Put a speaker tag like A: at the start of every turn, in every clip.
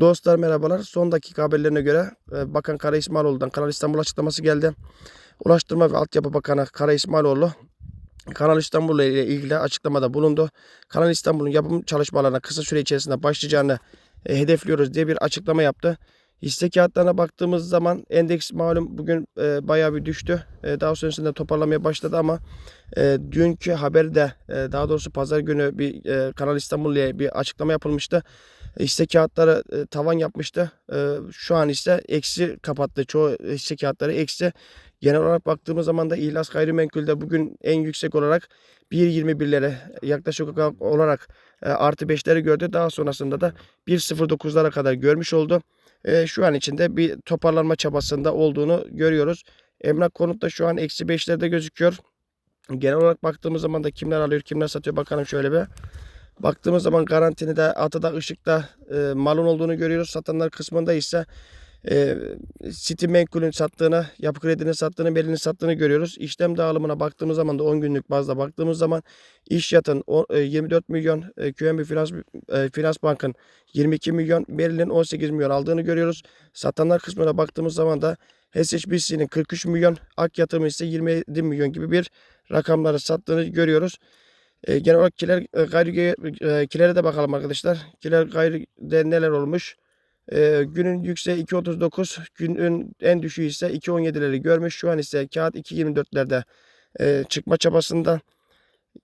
A: Dostlar merhabalar. Son dakika haberlerine göre e, Bakan Kara İsmailoğlu'dan Kanal İstanbul açıklaması geldi. Ulaştırma ve Altyapı Bakanı Kara İsmailoğlu Kanal İstanbul ile ilgili açıklamada bulundu. Kanal İstanbul'un yapım çalışmalarına kısa süre içerisinde başlayacağını e, hedefliyoruz diye bir açıklama yaptı. Hisse kağıtlarına baktığımız zaman endeks malum bugün e, bayağı bir düştü. E, daha sonrasında toparlamaya başladı ama e, dünkü haberde e, daha doğrusu pazar günü bir e, Kanal İstanbul ile bir açıklama yapılmıştı. Hisse kağıtları e, tavan yapmıştı. E, şu an ise eksi kapattı. Çoğu hisse kağıtları eksi. Genel olarak baktığımız zaman da İhlas Gayrimenkul'de bugün en yüksek olarak 1.21'lere yaklaşık olarak e, artı 5'leri gördü. Daha sonrasında da 1.09'lara kadar görmüş oldu. E, şu an içinde bir toparlanma çabasında olduğunu görüyoruz. Emlak konutta şu an eksi 5'lerde gözüküyor. Genel olarak baktığımız zaman da kimler alıyor kimler satıyor bakalım şöyle bir. Baktığımız zaman garantini de Atı'da Işık'ta e, malın olduğunu görüyoruz. Satanlar kısmında ise e, City Menkul'ün sattığını, Yapı Kredi'nin sattığını, Melih'in sattığını görüyoruz. İşlem dağılımına baktığımız zaman da 10 günlük bazda baktığımız zaman İş Yat'ın o- e, 24 milyon, e, QNB Finans, e, Finans Bank'ın 22 milyon, Melih'in 18 milyon aldığını görüyoruz. Satanlar kısmına baktığımız zaman da HSBC'nin 43 milyon, Ak Yatırım ise 27 milyon gibi bir rakamları sattığını görüyoruz. E, genel olarak kiler, gayri, e, kilere de bakalım arkadaşlar. Kiler gayride neler olmuş? E, günün yükseği 2.39, günün en düşüğü ise 2.17'leri görmüş. Şu an ise kağıt 2.24'lerde e, çıkma çabasında.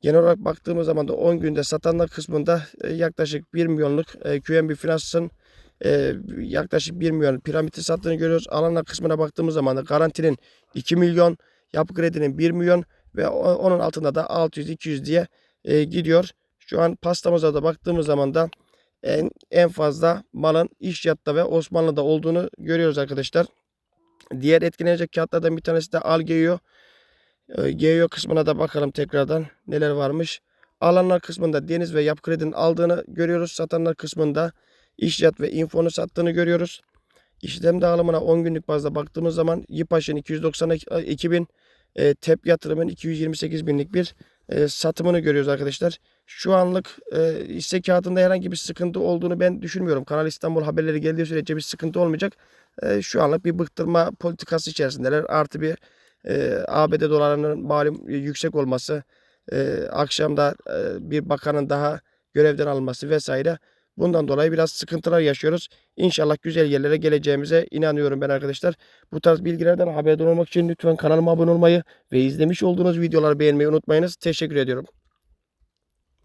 A: Genel olarak baktığımız zaman da 10 günde satanlar kısmında e, yaklaşık 1 milyonluk e, QNB Finans'ın e, yaklaşık 1 milyon piramidi sattığını görüyoruz. Alanlar kısmına baktığımız zaman da garantinin 2 milyon, yapı kredinin 1 milyon ve onun altında da 600-200 diye e, gidiyor. Şu an pastamıza da baktığımız zaman da en, en fazla malın iş yatta ve Osmanlı'da olduğunu görüyoruz arkadaşlar. Diğer etkilenecek kağıtlardan bir tanesi de Algeo. E, Geo kısmına da bakalım tekrardan neler varmış. Alanlar kısmında Deniz ve Yapı Kredi'nin aldığını görüyoruz. Satanlar kısmında İşyat ve Info'nu sattığını görüyoruz. İşlem dağılımına 10 günlük bazda baktığımız zaman Yipaş'ın 292 bin, e, TEP yatırımın 228 binlik bir e, satımını görüyoruz arkadaşlar. Şu anlık e, hisse kağıdında herhangi bir sıkıntı olduğunu ben düşünmüyorum. Kanal İstanbul haberleri geldiği sürece bir sıkıntı olmayacak. E, şu anlık bir bıktırma politikası içerisindeler. Artı bir e, ABD dolarının malum yüksek olması, e, akşamda e, bir bakanın daha görevden alınması vesaire. Bundan dolayı biraz sıkıntılar yaşıyoruz. İnşallah güzel yerlere geleceğimize inanıyorum ben arkadaşlar. Bu tarz bilgilerden haberdar olmak için lütfen kanalıma abone olmayı ve izlemiş olduğunuz videoları beğenmeyi unutmayınız. Teşekkür ediyorum.